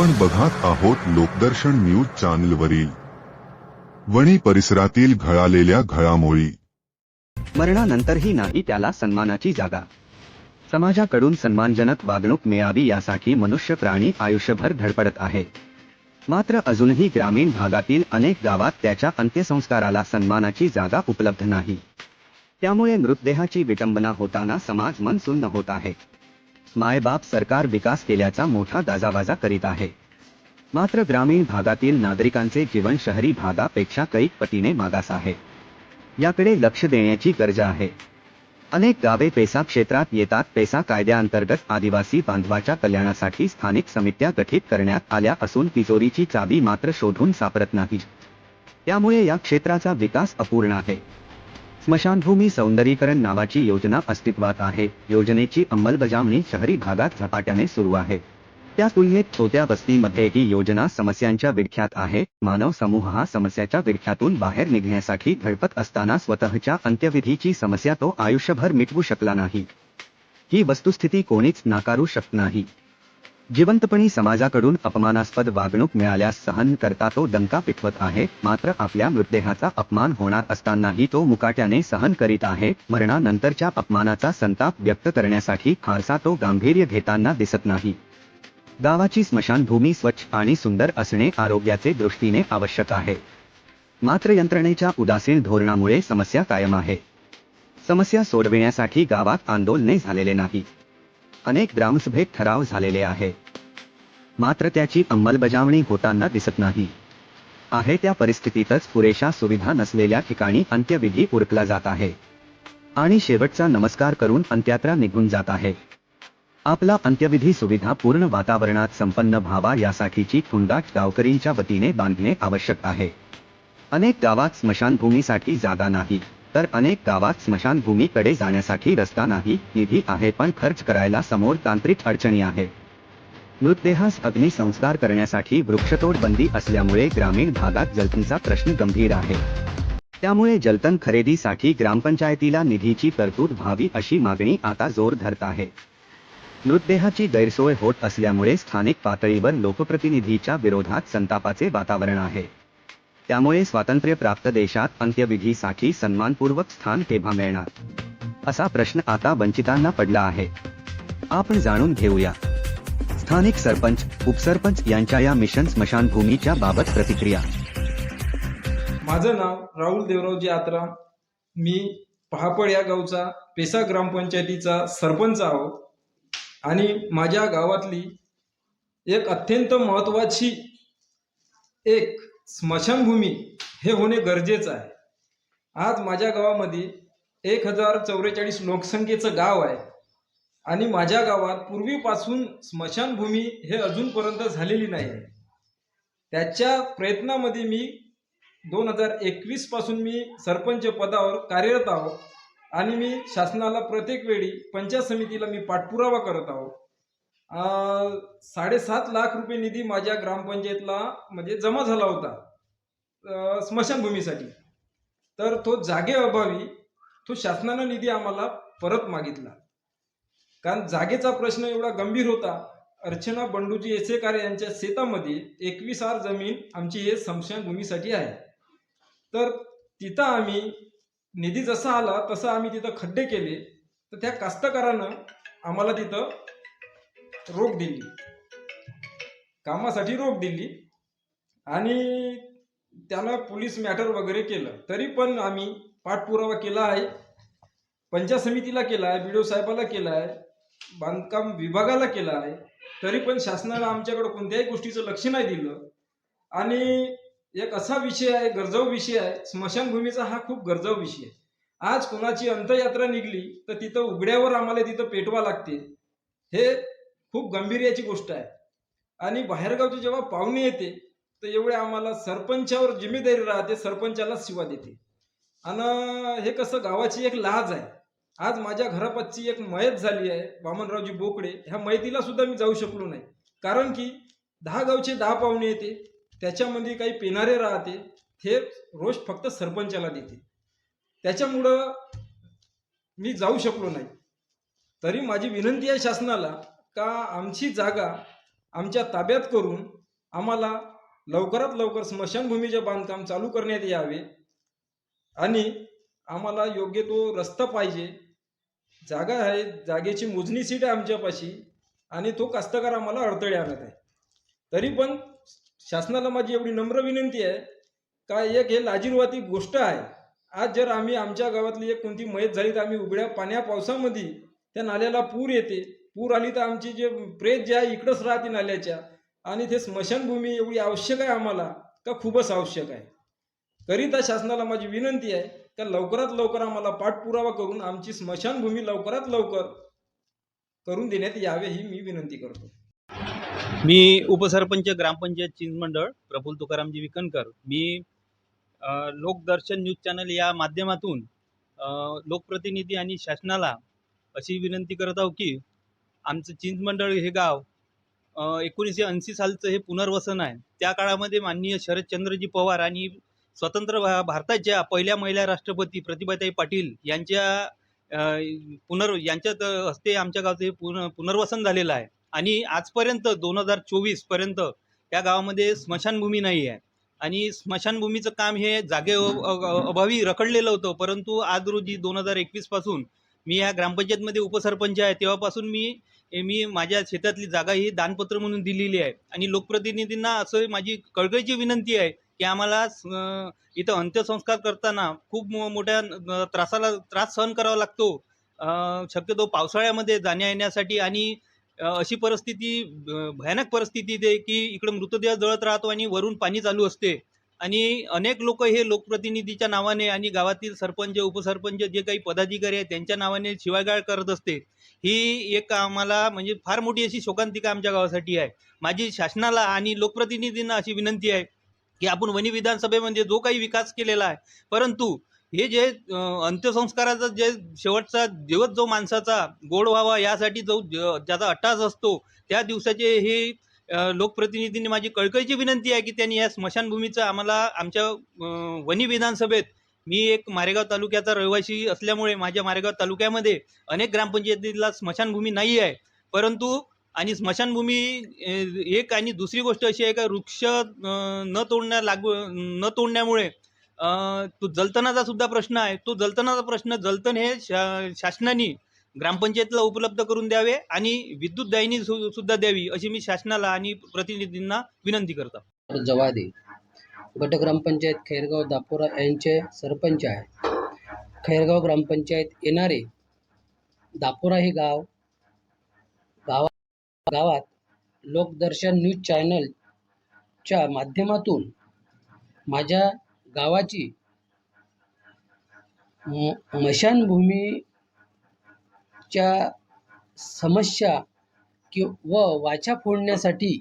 आपण बघत आहोत लोकदर्शन न्यूज चॅनलवरील. वणी परिसरातील घळालेल्या घळामोळी मरणानंतरही नाही त्याला सन्मानाची जागा. समाजाकडून सन्मानजनक वागणूक मिळावी यासाठी मनुष्य प्राणी आयुष्यभर धडपडत आहे. मात्र अजूनही ग्रामीण भागातील अनेक गावात त्याच्या अंत्यसंस्काराला सन्मानाची जागा उपलब्ध नाही. त्यामुळे मृतदेहाची विटंबना होताना समाज मन सुन्न होत आहे. मायबाप सरकार विकास केल्याचा मोठा गाजावाजा करीत आहे. मात्र ग्रामीण भागातील नागरिकांचे जीवन शहरी भागापेक्षा कैक पटीने मागास आहे. याकडे लक्ष देण्याची गरज आहे. अनेक गावे पेसा क्षेत्रात येतात. पेसा कायद्याअंतर्गत आदिवासी बांधवाच्या कल्याणासाठी स्थानिक समित्या गठीत करण्यात आल्या असून तिजोरीची चावी मात्र शोधून सापडत नाही. त्यामुळे या क्षेत्राचा विकास अपूर्ण आहे. स्मशानभूमी सौंदर्यीकरण नावाची योजना अस्तित्वात आहे. योजनेची अंमलबजावणी शहरी भागात झपाट्याने सुरू आहे. त्या तुलनेत छोट्या वस्तीमध्ये ही योजना समस्यांच्या विख्यात आहे. मानव समूह हा समस्याच्या विख्यातून बाहेर निघण्यासाठी धडपत असताना स्वतःच्या अंत्यविधीची समस्या तो आयुष्यभर मिटवू शकला नाही. ही वस्तुस्थिती कोणीच नाकारू शकत नाही. जिवंतपणी समाजाकडून अपमानास्पद वागणूक मिळाल्यास सहन करता तो दंका पिटवत आहे. मात्र आपल्या मृतदेहाचा अपमान होणार असतानाही तो मुकाट्याने सहन करीत आहे. मरणानंतरच्या अपमानाचा संताप व्यक्त करण्यासाठी फारसा तो गांभीर्य घेताना दिसत नाही. गावाची स्मशानभूमी स्वच्छ आणि सुंदर असणे आरोग्याचे दृष्टीने आवश्यक आहे. मात्र यंत्रणेच्या उदासीन धोरणामुळे समस्या कायम आहे. समस्या सोडविण्यासाठी गावात आंदोलने झालेले नाही. अनेक ग्रामसभेत ठराव झालेले आहे. मात्र त्याची अंमलबजावणी होताना दिसत नाही. आहे त्या परिस्थितीतच पुरेशा सुविधा नसलेल्या ठिकाणी अंत्यविधी उरकला जात आहे. आणि शेवटचा नमस्कार करून अंत्यात्रा निघून जात आहे. आपला अंत्यविधी सुविधा पूर्ण वातावरणात संपन्न व्हावा यासाठीची खुंडाट गावकरींच्या वतीने बांधणे आवश्यक आहे. अनेक गावात स्मशानभूमीसाठी जागा नाही. तर अनेक गावात स्मशानभूमीकडे जाण्यासाठी रस्ता नाही निधी आहे पण खर्च करायला समोर तांत्रिक अडचणी आहे. मृतदेहास अग्निसंस्कार करण्यासाठी वृक्षतोड बंदी असल्यामुळे ग्रामीण भागात जलतींचा प्रश्न गंभीर आहे. त्यामुळे जलतन खरेदीसाठी ग्रामपंचायतीला निधीची तरतूद व्हावी अशी मागणी आता जोर धरत आहे. मृतदेहाची गैरसोय होत असल्यामुळे स्थानिक पातळीवर लोकप्रतिनिधीच्या विरोधात संतापाचे वातावरण आहे. त्यामुळे स्वातंत्र्यप्राप्त देशात अंत्यविधीसाठी सन्मानपूर्वक स्थान केव्हा मिळणार. असा प्रश्न आता वंचितांना पडला आहे. आपण जाणून घेऊया. स्थानिक सरपंच उपसरपंच यांच्या या मिशन स्मशानभूमीच्या बाबत प्रतिक्रिया. माझं नाव राहुल देवरावजी आत्रा. मी पहापड या गावचा पेसा ग्रामपंचायतीचा सरपंच आहोत आणि माझ्या गावातली एक अत्यंत महत्वाची एक स्मशानभूमी हे होणे गरजेचं आहे. आज माझ्या गावामध्ये एक हजार चौवेचाळीस लोकसंख्येचं गाव आहे. आणि माझ्या गावात पूर्वीपासून स्मशानभूमी हे अजूनपर्यंत झालेली नाही. आहे त्याच्या प्रयत्नामध्ये मी दोन हजार एकवीसपासून मी सरपंच पदावर कार्यरत आहो. आणि मी शासनाला प्रत्येक वेळी पंचायत समितीला मी पाठपुरावा करत आहो. साडेसात लाख रुपये निधी माझ्या ग्रामपंचायतला म्हणजे जमा झाला होता स्मशानभूमीसाठी. तर तो जागेअभावी तो शासनानं निधी आम्हाला परत मागितला. कारण जागेचा प्रश्न एवढा गंभीर होता अर्चना बंडूजी येसेकार यांच्या शेतामध्ये एकवीस आर जमीन आमची हे स्मशानभूमीसाठी आहे. तर तिथं आम्ही निधी जसा आला तसं आम्ही तिथं खड्डे केले. तर त्या कास्तकारानं आम्हाला तिथं रोख दिली कामासाठी रोख दिली आणि त्यानं पोलीस मॅटर वगैरे केलं. तरी पण आम्ही पाठपुरावा केला आहे. पंचायत समितीला केला आहे बी साहेबाला केला आहे बांधकाम विभागाला केला आहे. तरी पण शासनानं आमच्याकडे कोणत्याही गोष्टीचं लक्ष नाही दिलं. आणि एक असा विषय आहे गरजाऊ विषय आहे. स्मशानभूमीचा हा खूप गरजाऊ विषय आहे. आज कोणाची अंतयात्रा निघली तर तिथं उघड्यावर आम्हाला तिथं पेटवा लागते. हे खूप गंभीर्याची गोष्ट आहे. आणि बाहेरगावचे जेव्हा पाहुणे येते तर एवढे आम्हाला सरपंचावर जिम्मेदारी राहते सरपंचाला शिवा देते. आणि हे कसं गावाची एक लाज आहे. आज माझ्या घरापाचची एक मयत झाली आहे वामनरावजी बोकडे. ह्या मयतीला सुद्धा मी जाऊ शकलो नाही. कारण की दहा गावचे दहा पाहुणे येते त्याच्यामध्ये काही पेणारे राहते हे रोज फक्त सरपंचाला देते. त्याच्यामुळं मी जाऊ शकलो नाही. तरी माझी विनंती आहे शासनाला का आमची जागा आमच्या ताब्यात करून आम्हाला लवकरात लवकर स्मशानभूमीचे बांधकाम चालू करण्यात यावे आणि आम्हाला योग्य तो रस्ता पाहिजे. जागा आहे जागेची मोजणी सीट आहे आमच्यापाशी आणि तो कास्तकार आम्हाला अडथळे आणत आहे. तरी पण शासनाला माझी एवढी नम्र विनंती आहे. का एक हे लाजीरवाती गोष्ट आहे. आज जर आम्ही आमच्या गावातली एक कोणती मयत झाली तर आम्ही उघड्या पाण्या पावसामध्ये त्या नाल्याला पूर येते. पूर आली तर आमची जे प्रेत जे आहे इकडंच राहते नाल्याच्या. आणि ते स्मशानभूमी एवढी आवश्यक आहे आम्हाला का खूपच आवश्यक आहे. करिता शासनाला माझी विनंती आहे का लवकरात लवकर आम्हाला पाठपुरावा करून आमची स्मशानभूमी लवकरात लवकर करून देण्यात यावे ही मी विनंती करतो. मी उपसरपंच ग्रामपंचायत चिंचमंडळ प्रफुल तुकारामजी विकनकर मी लोकदर्शन न्यूज चॅनल या माध्यमातून लोकप्रतिनिधी आणि शासनाला अशी विनंती करत आहो की आमचं चिंचमंडळ हे गाव एकोणीसशे ऐंशी सालचं हे पुनर्वसन आहे. त्या काळामध्ये माननीय शरदचंद्रजी पवार आणि स्वतंत्र भा- भारताच्या पहिल्या महिला राष्ट्रपती प्रतिभाताई पाटील यांच्या पुनर् यांच्यात हस्ते आमच्या गावचं हे पुन पुनर्वसन झालेलं आहे. आणि आजपर्यंत दोन हजार चोवीसपर्यंत या गावामध्ये स्मशानभूमी नाही आहे. आणि स्मशानभूमीचं काम हे जागे अभावी रखडलेलं होतं. परंतु आज रोजी दोन हजार एकवीसपासून मी या ग्रामपंचायतमध्ये उपसरपंच आहे. तेव्हापासून मी हे मी माझ्या शेतातली जागा ही दानपत्र म्हणून दिलेली आहे. आणि लोकप्रतिनिधींना असं माझी कळकळीची विनंती आहे की आम्हाला इथं अंत्यसंस्कार करताना खूप मो- मोठ्या त्रासाला त्रास सहन करावा लागतो. शक्यतो पावसाळ्यामध्ये जाण्या येण्यासाठी आणि अशी परिस्थिती भयानक परिस्थिती ते की इकडं मृतदेह जळत राहतो आणि वरून पाणी चालू असते. आणि अनेक लोक हे लोकप्रतिनिधीच्या नावाने आणि गावातील सरपंच उपसरपंच जे काही पदाधिकारी आहेत त्यांच्या नावाने शिवागाळ करत असते. ही एक आम्हाला म्हणजे फार मोठी अशी शोकांतिका आमच्या गावासाठी आहे. माझी शासनाला आणि लोकप्रतिनिधींना अशी विनंती आहे की आपण वनी विधानसभेमध्ये जो काही विकास केलेला आहे परंतु हे जे अंत्यसंस्काराचा जे शेवटचा दिवस जो माणसाचा गोड व्हावा यासाठी जो ज्याचा अट्टास असतो त्या दिवसाचे हे लोकप्रतिनिधींनी माझी कळकळीची विनंती आहे की त्यांनी या स्मशानभूमीचं आम्हाला आमच्या वनी विधानसभेत मी एक मारेगाव तालुक्याचा रहिवासी असल्यामुळे माझ्या मारेगाव तालुक्यामध्ये अनेक ग्रामपंचायतीला स्मशानभूमी नाही आहे. परंतु आणि स्मशानभूमी एक आणि दुसरी गोष्ट अशी आहे का वृक्ष न तोडण्या लागू न तोडण्यामुळे तो जलतनाचा सुद्धा प्रश्न आहे. तो जलतनाचा प्रश्न जलतन हे शा शासनाने ग्रामपंचायतीला उपलब्ध करून द्यावे आणि विद्युत दायनी सुद्धा द्यावी अशी मी शासनाला आणि प्रतिनिधींना विनंती करतो. जवादे गट ग्रामपंचायत खैरगाव दापोरा यांचे सरपंच आहे खैरगाव ग्रामपंचायत येणारे दापोरा हे गाव गावा गावात लोकदर्शन न्यूज चॅनलच्या माध्यमातून माझ्या गावाची मशानभूमीच्या समस्या कि व वाचा फोडण्यासाठी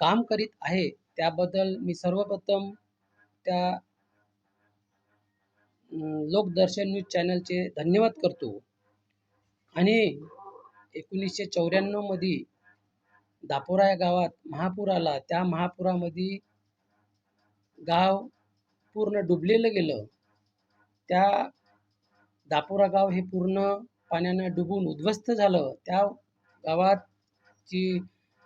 काम करीत आहे. त्याबद्दल मी सर्वप्रथम त्या लोकदर्शन न्यूज चॅनलचे धन्यवाद करतो. आणि एकोणीसशे चौऱ्याण्णवमध्ये दापोरा या गावात महापूर आला. त्या महापुरामध्ये गाव पूर्ण डुबलेलं गेलं. त्या दापोरा गाव हे पूर्ण पाण्यानं डुबून उद्ध्वस्त झालं. त्या गावाची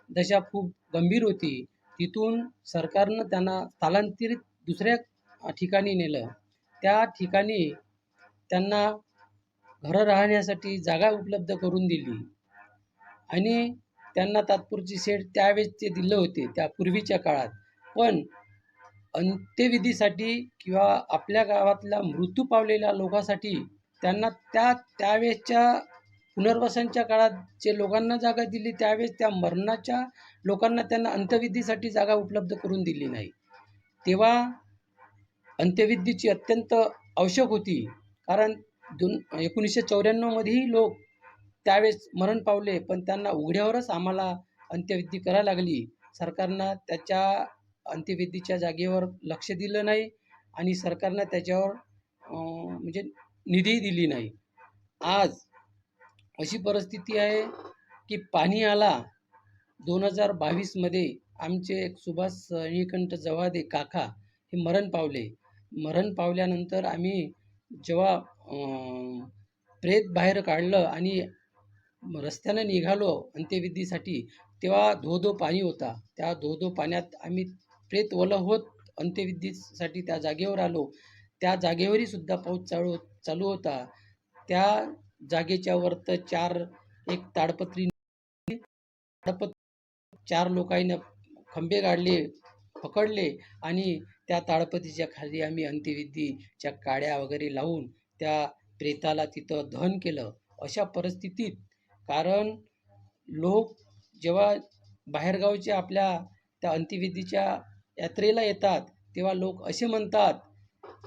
दशा खूप गंभीर होती. तिथून सरकारनं त्यांना स्थलांतरित दुसऱ्या ठिकाणी नेलं. त्या ठिकाणी त्यांना घरं राहण्यासाठी जागा उपलब्ध करून दिली. आणि त्यांना तात्पुरची सेट त्यावेळेस ते दिलं होते त्या पूर्वीच्या काळात. पण अंत्यविधीसाठी किंवा आपल्या गावातल्या मृत्यू पावलेल्या लोकांसाठी त्यांना त्या त्यावेळेसच्या पुनर्वसनच्या काळात जे लोकांना जागा दिली त्यावेळेस त्या मरणाच्या लोकांना त्यांना अंत्यविधीसाठी जागा उपलब्ध करून दिली नाही. तेव्हा अंत्यविधीची अत्यंत आवश्यक होती. कारण दोन एकोणीसशे चौऱ्याण्णवमध्येही लोक त्यावेळेस मरण पावले पण त्यांना उघड्यावरच आम्हाला अंत्यविधी करायला लागली. सरकारनं त्याच्या अंत्यविधीच्या जागेवर लक्ष दिलं नाही आणि सरकारनं त्याच्यावर म्हणजे निधी दिली नाही. आज अशी परिस्थिती आहे की पाणी आला. दोन हजार बावीसमध्ये आमचे एक सुभाष निळकंठ जवादे काका हे मरण पावले. मरण पावल्यानंतर आम्ही जेव्हा प्रेत बाहेर काढलं आणि रस्त्यानं निघालो अंत्यविधीसाठी तेव्हा धो धो पाणी होता. त्या धो धो पाण्यात आम्ही प्रेत ओलं होत अंत्यविधीसाठी त्या जागेवर आलो. त्या जागेवरही सुद्धा पाऊस चालू चालू होता. त्या जागेच्या वर तर चार एक ताडपत्री ताडपत चार लोकांना खंबे गाडले पकडले आणि त्या ताडपतीच्या खाली आम्ही अंत्यविधीच्या काड्या वगैरे लावून त्या प्रेताला तिथं दहन केलं. अशा परिस्थितीत कारण लोक जेव्हा बाहेरगावचे आपल्या त्या अंत्यविधीच्या यात्रेला येतात तेव्हा लोक असे म्हणतात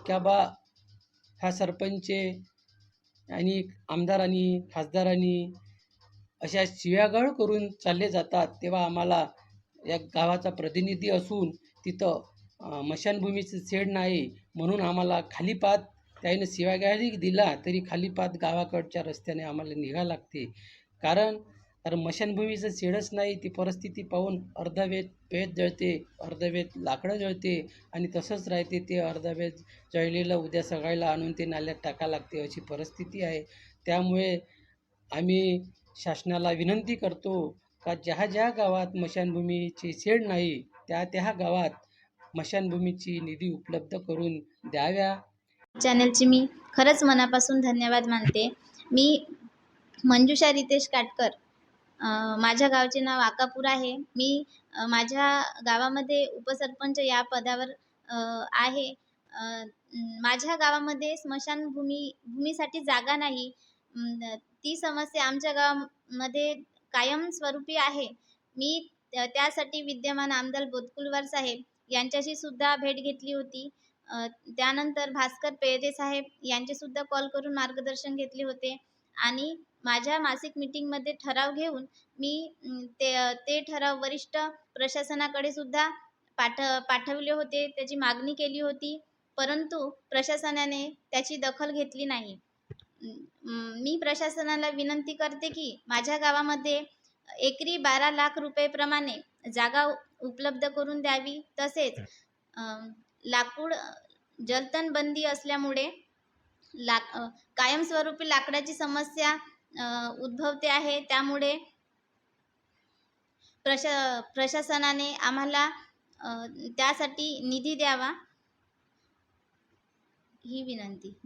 की बा ह्या सरपंचे आणि आमदारांनी खासदारांनी अशा शिव्यागाळ करून चालले जातात तेव्हा आम्हाला या गावाचा प्रतिनिधी असून तिथं मशानभूमीचं शेड नाही म्हणून आम्हाला खालीपात त्याने शिवागाळी दिला तरी खालीपात गावाकडच्या रस्त्याने आम्हाला निघा लागते. कारण तर मशानभूमीचं शेडच नाही ती परिस्थिती पाहून अर्धवेत पेत जळते अर्धवेत लाकडं जळते आणि तसंच राहते ते अर्धवेत जळलेलं उद्या सकाळीला आणून ते नाल्यात टाका लागते अशी परिस्थिती आहे. त्यामुळे आम्ही शासनाला विनंती करतो का ज्या ज्या गावात मशानभूमीची शेड नाही त्या त्या गावात मशानभूमीची निधी उपलब्ध करून द्याव्या. चॅनलची मी खरंच मनापासून धन्यवाद मानते. मी मंजुषा रितेश काटकर माझ्या गावचे नाव आकापूर आहे. मी माझ्या गावामध्ये उपसरपंच या पदावर आहे. माझ्या गावामध्ये स्मशानभूमी भूमीसाठी जागा नाही. ती समस्या आमच्या गावामध्ये कायमस्वरूपी आहे. मी त्यासाठी विद्यमान आमदार बोतकुलवार साहेब यांच्याशी सुद्धा भेट घेतली होती. त्यानंतर भास्कर पेरे साहेब यांचेसुद्धा कॉल करून मार्गदर्शन घेतले होते. आणि माझ्या मासिक मीटिंगमध्ये ठराव घेऊन मी ते ते ठराव वरिष्ठ प्रशासनाकडे सुद्धा पाठ पाठवले होते त्याची मागणी केली होती परंतु प्रशासनाने त्याची दखल घेतली नाही. मी प्रशासनाला विनंती करते की माझ्या गावामध्ये एकरी बारा लाख रुपयेप्रमाणे जागा उपलब्ध करून द्यावी. तसेच लाकूड जलतण बंदी असल्यामुळे लाक कायमस्वरूपी लाकडाची समस्या अं, उद्भवते आहे. त्यामुळे प्रशा प्रशासनाने आम्हाला अं, त्यासाठी निधी द्यावा ही विनंती.